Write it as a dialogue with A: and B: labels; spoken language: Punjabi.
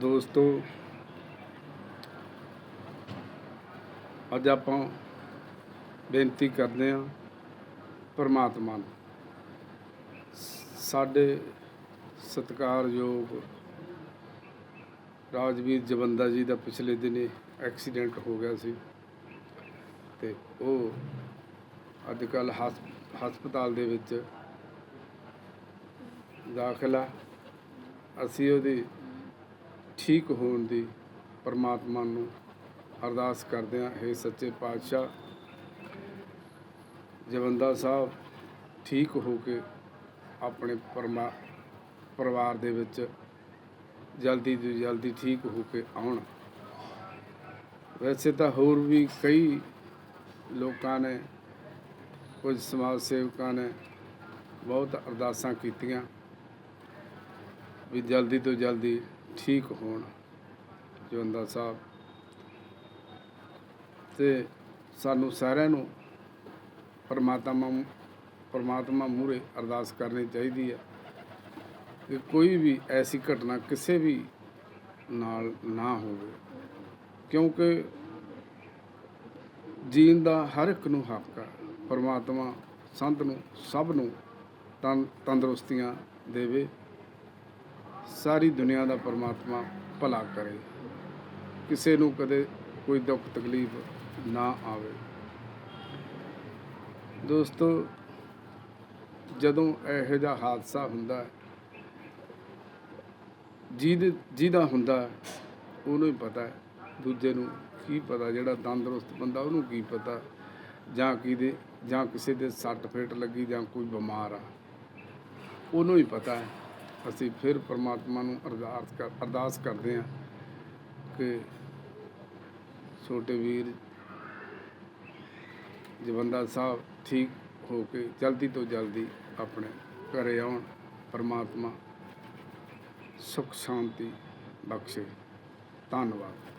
A: ਦੋਸਤੋ, ਅੱਜ ਆਪਾਂ ਬੇਨਤੀ ਕਰਦੇ ਹਾਂ ਪਰਮਾਤਮਾ ਨੂੰ। ਸਾਡੇ ਸਤਿਕਾਰਯੋਗ ਰਾਜਵੀਰ ਜਵੰਦਾ ਜੀ ਦਾ ਪਿਛਲੇ ਦਿਨੇ ਐਕਸੀਡੈਂਟ ਹੋ ਗਿਆ ਸੀ ਤੇ ਉਹ ਅੱਜ ਕੱਲ ਹਸਪਤਾਲ ਦੇ ਵਿੱਚ ਦਾਖਲਾ ਅਸੀਂ ਉਹਦੀ ਠੀਕ ਹੋਣ ਦੀ ਪਰਮਾਤਮਾ ਨੂੰ ਅਰਦਾਸ ਕਰਦੇ ਹਾਂ। ਹੈ ਸੱਚੇ ਪਾਤਸ਼ਾਹ, ਜਵੰਦਾ ਸਾਹਿਬ ਠੀਕ ਹੋ ਕੇ ਆਪਣੇ ਪਰਮਾ, ਪਰਿਵਾਰ ਦੇ ਵਿੱਚ ਜਲਦੀ ਤੋਂ ਜਲਦੀ ਠੀਕ ਹੋ ਕੇ ਆਉਣ। ਵੈਸੇ ਤਾਂ ਹੋਰ ਵੀ ਕਈ ਲੋਕਾਂ ਨੇ, ਕੁਝ ਸਮਾਜ ਸੇਵਕਾਂ ਨੇ ਬਹੁਤ ਅਰਦਾਸਾਂ ਕੀਤੀਆਂ ਵੀ ਜਲਦੀ ਤੋਂ ਜਲਦੀ ਠੀਕ ਹੋਣ ਜਵੰਦਾ ਸਾਹਿਬ। ਤੇ ਸਾਨੂੰ ਸਾਰਿਆਂ ਨੂੰ ਪਰਮਾਤਮਾ ਪਰਮਾਤਮਾ ਮੂਹਰੇ ਅਰਦਾਸ ਕਰਨੀ ਚਾਹੀਦੀ ਹੈ ਕਿ ਕੋਈ ਵੀ ਐਸੀ ਘਟਨਾ ਕਿਸੇ ਵੀ ਨਾਲ ਨਾ ਹੋਵੇ। ਕਿਉਂਕਿ ਜੀਣ ਦਾ ਹਰ ਇੱਕ ਨੂੰ ਹੱਕ ਹੈ ਪਰਮਾਤਮਾ ਸੰਤ ਨੂੰ ਸਭ ਨੂੰ ਤੰ, ਤੰਦਰੁਸਤੀਆਂ ਦੇਵੇ। ਸਾਰੀ ਦੁਨੀਆ ਦਾ ਪਰਮਾਤਮਾ ਭਲਾ ਕਰੇ। ਕਿਸੇ ਨੂੰ ਕਦੇ ਕੋਈ ਦੁੱਖ ਤਕਲੀਫ ਨਾ ਆਵੇ। ਦੋਸਤੋ, ਜਦੋਂ ਇਹੋ ਜਿਹਾ ਹਾਦਸਾ ਹੁੰਦਾ ਜਿਹਦੇ, ਜਿਹਦਾ ਹੁੰਦਾ ਉਹਨੂੰ ਹੀ ਪਤਾ ਦੂਜੇ ਨੂੰ ਕੀ ਪਤਾ, ਜਿਹੜਾ ਤੰਦਰੁਸਤ ਬੰਦਾ, ਉਹਨੂੰ ਕੀ ਪਤਾ, ਜਾਂ ਕਿਹਦੇ, ਜਾਂ ਕਿਸੇ ਦੇ ਸੱਟ ਫੇਟ ਲੱਗੀ, ਜਾਂ ਕੋਈ ਬਿਮਾਰ ਆ। ਉਹਨੂੰ ਹੀ ਪਤਾ ਹੈ ਅਸੀਂ ਫਿਰ ਪ੍ਰਮਾਤਮਾ ਨੂੰ ਅਰਦਾਸ ਕਰ, ਅਰਦਾਸ ਕਰਦੇ ਹਾਂ ਕਿ ਛੋਟੇ ਵੀਰ ਜਵੰਦਾ ਸਾਹਿਬ ਠੀਕ ਹੋ ਕੇ ਜਲਦੀ ਤੋਂ ਜਲਦੀ ਆਪਣੇ ਘਰੇ ਆਉਣ, ਪਰਮਾਤਮਾ ਸੁਖ ਸ਼ਾਂਤੀ ਬਖਸ਼ੇ। ਧੰਨਵਾਦ।